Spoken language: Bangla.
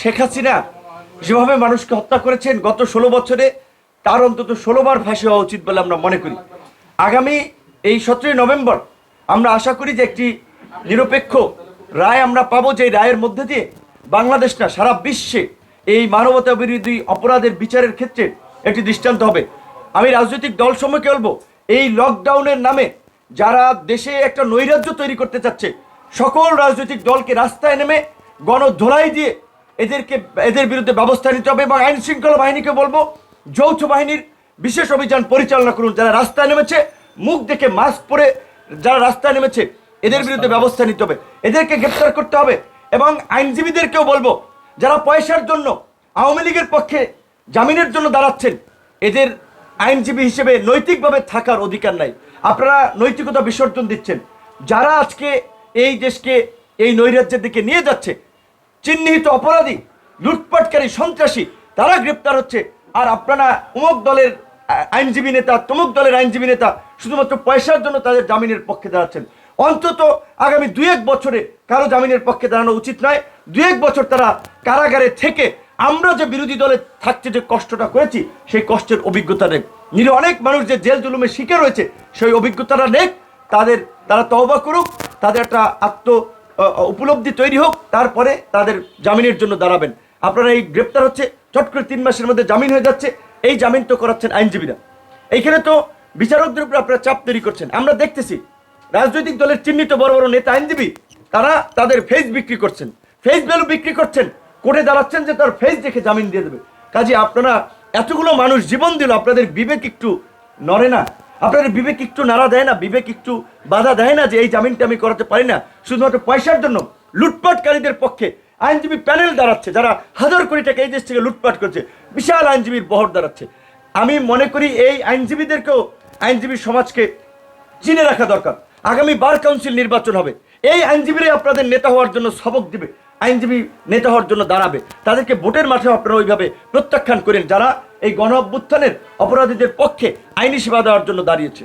শেখ হাসিনা যেভাবে মানুষকে হত্যা করেছেন গত ষোলো বছরে, তার অন্তত ষোলোবার ফাঁসি হওয়া উচিত বলে আমরা মনে করি। আগামী এই সতেরোই নভেম্বর আমরা আশা করি যে একটি নিরপেক্ষ রায় আমরা পাবো যে রায়ের মধ্যে দিয়ে বাংলাদেশ না, সারা বিশ্বে এই মানবতা বিরোধী অপরাধের বিচারের ক্ষেত্রে একটি দৃষ্টান্ত হবে। আমি রাজনৈতিক দল সমূহকে বলব, এই লকডাউনের নামে যারা দেশে একটা নৈরাজ্য তৈরি করতে চাচ্ছে, সকল রাজনৈতিক দলকে রাস্তায় নেমে গণধোলাই দিয়ে এদেরকে এদের বিরুদ্ধে ব্যবস্থা নিতে হবে এবং আইন শৃঙ্খলা বাহিনীকে বলব যৌথ বাহিনীর বিশেষ অভিযান পরিচালনা করুন। যারা রাস্তায় নেমেছে মুখ দেখে মাস্ক পরে যারা রাস্তায় নেমেছে এদের বিরুদ্ধে ব্যবস্থা নিতে হবে। এদেরকে গ্রেপ্তার করতে হবে এবং আইনজীবীদেরকেও বলব যারা পয়সার জন্য আওয়ামী লীগের পক্ষে জামিনের জন্য দাঁড়াচ্ছেন এদের আইনজীবী হিসেবে নৈতিকভাবে থাকার অধিকার নাই। আপনারা নৈতিকতা বিসর্জন দিচ্ছেন। যারা আজকে এই দেশকে এই নৈরাজ্যের দিকে নিয়ে যাচ্ছে চিহ্নিত অপরাধী, লুটপাটকারী, সন্ত্রাসী, তারা গ্রেপ্তার হচ্ছে। আর আপনারা অমুক দলের আইনজীবী নেতা, তমুক দলের আইনজীবী নেতা শুধুমাত্র পয়সার জন্য তাদের জামিনের পক্ষে দাঁড়াচ্ছেন। অন্তত আগামী দু এক বছরে কারও জামিনের পক্ষে দাঁড়ানো উচিত নয়। দু এক বছর তারা কারাগারে থেকে আমরা যে বিরোধী দলে থাকতে যে কষ্টটা করেছি, সেই কষ্টের অভিজ্ঞতা নেই। নিরে অনেক মানুষ যে জেল জুলুমের শিকার হয়েছে, সেই অভিজ্ঞতাটা নেই। তাদের, তারা তওবা করুক, তাদের একটা আত্ম উপলব্ধি তৈরি হোক, তারপরে তাদের জামিনের জন্য দাঁড়াবেন। আপনারা এই গ্রেপ্তার হচ্ছে, চট করে তিন মাসের মধ্যে জামিন হয়ে যাচ্ছে, এই জামিন তো করাচ্ছেন আইনজীবীরা। এইখানে তো বিচারকদের উপর আপনারা চাপ তৈরি করছেন। আমরা দেখতেছি, রাজনৈতিক দলের চিহ্নিত বড় বড় নেতা আইনজীবী, তারা তাদের ফেস বিক্রি করছেন। ফেস ভ্যালু বিক্রি করছেন, কোর্টে দাঁড়াচ্ছেন যে তার ফেস দেখে জামিন দিয়ে দেবে। কাজে আপনারা এতগুলো মানুষ জীবন দিল, আপনাদের বিবেক একটু নড়ে না। আপনাদের বিবেক একটু নাড়া দেয় না, বিবেক একটু বাধা দেয় না যে এই জামিনটা আমি করাতে পারি না। শুধুমাত্র পয়সার জন্য লুটপাটকারীদের পক্ষে আইনজীবী প্যানেল দাঁড়াচ্ছে, যারা হাজার কোটি টাকা এই দেশ থেকে লুটপাট করছে, বিশাল আইনজীবীর বহর দাঁড়াচ্ছে। আমি মনে করি এই আইনজীবীদেরকেও আইনজীবী সমাজকে চিনে রাখা দরকার। আগামী বার কাউন্সিল নির্বাচন হবে। এই আইনজীবীরাই আপনাদের নেতা হওয়ার জন্য সবক দিবে, আইনজীবী নেতা হওয়ার জন্য দাঁড়াবে। তাদেরকে ভোটের মাঠে আপনারা ওইভাবে প্রত্যাখ্যান করেন। যারা এই গণ অভ্যুত্থানের অপরাধীদের পক্ষে আইনি সেবা দেওয়ার জন্য দাঁড়িয়েছে।